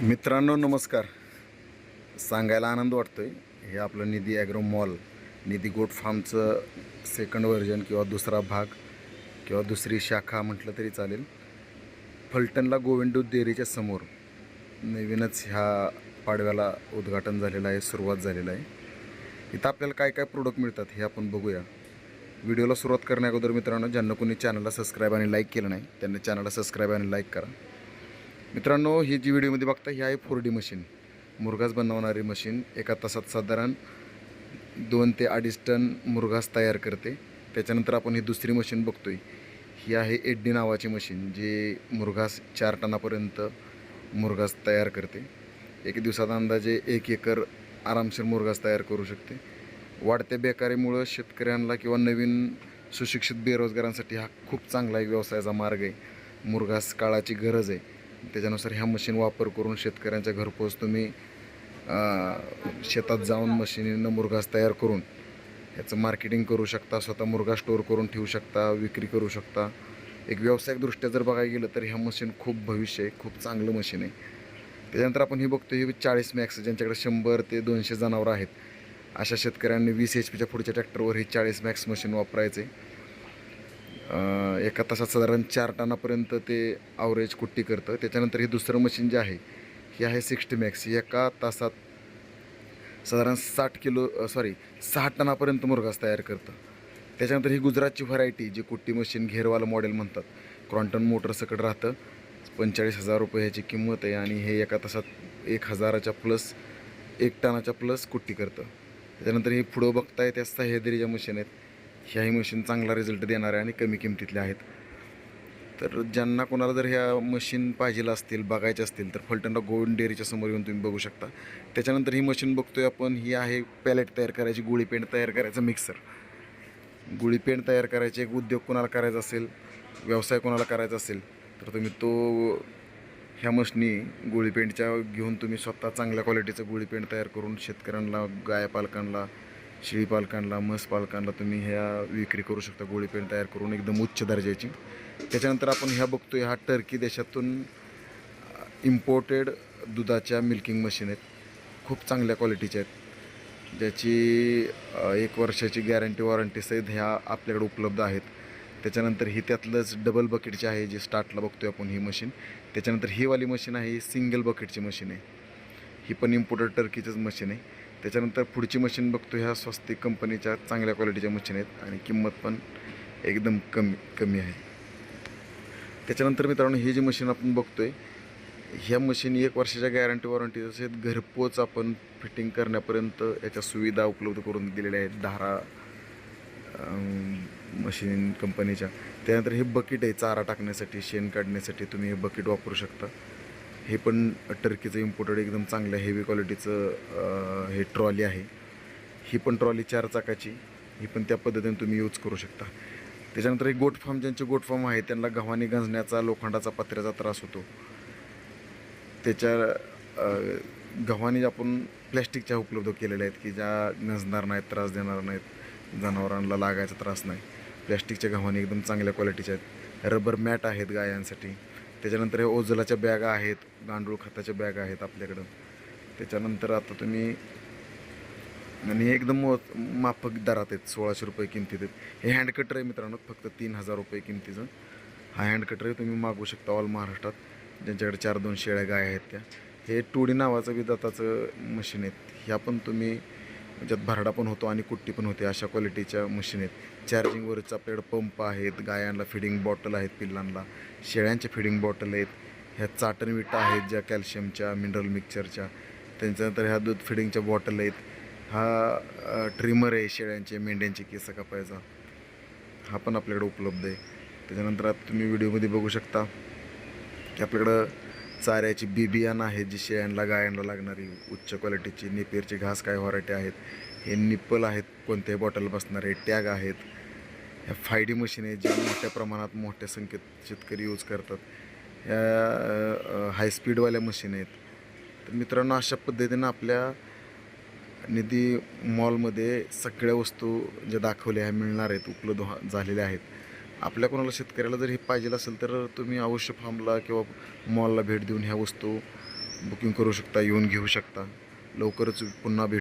मित्रांनो नमस्कार. सांगायला आनंद वाटतो आहे हे आपलं निधी ॲग्रो मॉल निधी गोट फार्मचं सेकंड व्हर्जन किंवा दुसरा भाग किंवा दुसरी शाखा म्हटलं तरी चालेल. फलटणला गोविंदू डेअरीच्या समोर नवीनच ह्या पाडव्याला उद्घाटन झालेलं आहे सुरुवात झालेलं आहे. इथं आपल्याला काय काय प्रोडक्ट मिळतात हे आपण बघूया. व्हिडिओला सुरुवात करण्याअगोदर मित्रांनो ज्यांना कोणी चॅनलला सबस्क्राईब आणि लाईक केलं नाही त्यांनी चॅनलला सबस्क्राईब आणि लाईक करा. मित्रांनो ही जी व्हिडिओमध्ये बघता ही आहे फोर डी मशीन. मुरघास बनवणारी मशीन एका तासात साधारण दोन ते अडीच टन मुरघास तयार करते. त्याच्यानंतर आपण ही दुसरी मशीन बघतोय. ही आहे एड्डी नावाची मशीन जी मुरघास चार टनापर्यंत मुरघास तयार करते. एक दिवसात अंदाजे एक एकर आरामशीर मुरघास तयार करू शकते. वाढत्या बेकारीमुळं शेतकऱ्यांना किंवा नवीन सुशिक्षित बेरोजगारांसाठी हा खूप चांगला एक व्यवसायाचा मार्ग आहे. मुरघास काळाची गरज आहे. त्याच्यानुसार ह्या मशीन वापर करून शेतकऱ्यांच्या घरपोच तुम्ही शेतात जाऊन मशीनीनं मुरघास तयार करून ह्याचं मार्केटिंग करू शकता स्वतः मुरघा स्टोअर करून ठेवू शकता विक्री करू शकता. एक व्यावसायिकदृष्ट्या जर बघायला गेलं तर ह्या मशीन खूप भविष्य आहे खूप चांगलं मशीन आहे. त्याच्यानंतर आपण हे बघतो हे चाळीस मॅक्स ज्यांच्याकडे शंभर ते दोनशे जनावरं आहेत अशा शेतकऱ्यांनी वीस एच पीच्या पुढच्या ट्रॅक्टरवर ही चाळीस मॅक्स मशीन वापरायचे. आहे एका तासात साधारण चार टनापर्यंत ते आवरेज कुट्टी करतं. त्याच्यानंतर हे दुसरं मशीन जे आहे हे आहे सिक्स्टी मॅक्स एका तासात साधारण साठ किलो सॉरी सहा टनापर्यंत मुरगास तयार करतं. त्याच्यानंतर ही गुजरातची व्हरायटी जी कुट्टी मशीन घेरवालं मॉडेल म्हणतात. क्रॉन्टन मोटर सकट राहतं. पंचेचाळीस हजार रुपये ह्याची किंमत आहे आणि हे एका तासात एक हजाराच्या प्लस एक टनाच्या प्लस कुट्टी करतं. त्याच्यानंतर हे पुढं बघताय त्या सह्याद्रीच्या मशीन आहेत. ह्याही मशीन चांगला रिझल्ट देणाऱ्या आणि कमी किमतीतल्या आहेत. तर ज्यांना कोणाला जर ह्या मशीन पाहिजेला असतील बघायच्या असतील तर फलटणला गोविंद डेअरीच्या समोर येऊन तुम्ही बघू शकता. त्याच्यानंतर ही मशीन बघतोय आपण ही आहे पॅलेट तयार करायची गुळीपेंट तयार करायचं मिक्सर गुळी पेंट तयार करायचे एक उद्योग कोणाला करायचा असेल व्यवसाय कोणाला करायचा असेल तर तुम्ही तो ह्या मशनी गुळी पेंटच्या घेऊन तुम्ही स्वतः चांगल्या क्वालिटीचं गुळी पेंट तयार करून शेतकऱ्यांना गाय पालकांना शेळी पालकांना म्हस पालकांना तुम्ही ह्या विक्री करू शकता. गोळी पेंट तयार करून एकदम उच्च दर्जाची. त्याच्यानंतर आपण ह्या बघतोय हा टर्की देशातून इम्पोर्टेड दुधाच्या मिल्किंग मशीन आहेत. खूप चांगल्या क्वालिटीच्या आहेत. ज्याची एक वर्षाची गॅरंटी वॉरंटीसहित ह्या आपल्याकडे उपलब्ध आहेत. त्याच्यानंतर ही त्यातलंच डबल बकेटची आहे जी स्टार्टला बघतोय आपण ही मशीन त्याच्यानंतर ही वाली मशीन आहे ही सिंगल बकेटची मशीन आहे. ही पण इम्पोर्टेड टर्कीचंच मशीन आहे. त्याच्यानंतर पुढची मशीन बघतो ह्या स्वस्तिक कंपनीच्या चांगल्या क्वालिटीच्या मशीन आहेत आणि किंमत पण एकदम कमी कमी आहे. त्याच्यानंतर मित्रांनो ही जी मशीन आपण बघतो आहे ह्या मशीन एक वर्षाच्या गॅरंटी वॉरंटी तसेच घरपोच आपण फिटिंग करण्यापर्यंत याच्या सुविधा उपलब्ध करून दिलेल्या आहेत. धारा मशीन कंपनीच्या त्यानंतर हे बकेट आहे चारा टाकण्यासाठी शेण काढण्यासाठी तुम्ही हे बकेट वापरू शकता. हे पण टर्कीचं इम्पोर्टेड एकदम चांगलं हेवी क्वालिटीचं हे ट्रॉली आहे. ही पण ट्रॉली चार चाकाची. ही पण त्या पद्धतीने तुम्ही यूज करू शकता. त्याच्यानंतर हे गोट फार्म ज्यांचे गोट फार्म आहे त्यांना गव्हाणी गंजण्याचा लोखंडाचा पत्र्याचा त्रास होतो. त्याच्या गव्हाने गव्हाणी आपण प्लॅस्टिकच्या उपलब्ध केलेल्या आहेत की ज्या गंजणार नाहीत त्रास देणार नाहीत जनावरांना लागायचा त्रास नाही. प्लॅस्टिकच्या गव्हाने एकदम चांगल्या क्वालिटीच्या आहेत. रबर मॅट आहेत गायांसाठी. त्याच्यानंतर हे ओझलाच्या बॅगा आहेत गांडूळ खताच्या बॅगा आहेत आपल्याकडं. त्याच्यानंतर आता तुम्ही आणि हे एकदम मो- माफक दरात आहेत सोळाशे रुपये किमतीत आहेत. हे हँड कटर आहे मित्रांनो फक्त तीन हजार रुपये किमतीचं. हा हँड कटर तुम्ही मागू शकता ऑल महाराष्ट्रात. ज्यांच्याकडे चार दोन शेळ्या गाय आहेत त्या. हे टोडी नावाचं विदाताचं मशीन आहेत. ह्या पण तुम्ही ज्यात भरडा पण होतो आणि कुट्टी पण होते अशा क्वालिटीच्या मशीन आहेत. चार्जिंगवरच आपल्याकडे पंप आहेत गायांना फिडिंग बॉटल आहेत पिल्लांना. शेळ्यांच्या फिडिंग बॉटल आहेत. ह्या चाटण विटा आहेत ज्या कॅल्शियमच्या मिनरल मिक्सरच्या त्यांच्यानंतर ह्या दूध फिडिंगच्या बॉटल आहेत. हा ट्रिमर आहे शेळ्यांचे मेंढ्यांचे केस कापायचा. हा पण आपल्याकडे उपलब्ध आहे. त्याच्यानंतर आता तुम्ही व्हिडिओमध्ये बघू शकता की आपल्याकडं चाऱ्याची बी बियाणं आहेत जी शेळ्यांना गायांना लागणारी उच्च क्वालिटीची नेपेरची घास काय व्हरायटी आहेत हे निप्पल आहेत कोणत्याही बॉटल बसणारे टॅग आहेत. ह्या फायडी मशीन आहेत ज्या मोठ्या प्रमाणात मोठ्या संख्येत शेतकरी यूज करतात. ह्या हाय स्पीडवाल्या मशीन आहेत. तर मित्रांनो अशा पद्धतीनं आपल्या निधी मॉलमध्ये सगळ्या वस्तू ज्या दाखवल्या ह्या मिळणार आहेत उपलब्ध झालेल्या आहेत. आपल्या कोणाला शेतकऱ्याला जर हे पाहिजे असेल तर तुम्ही अवश्य फार्मला किंवा मॉलला भेट देऊन ह्या वस्तू बुकिंग करू शकता येऊन घेऊ शकता. लवकरच पुन्हा भेट.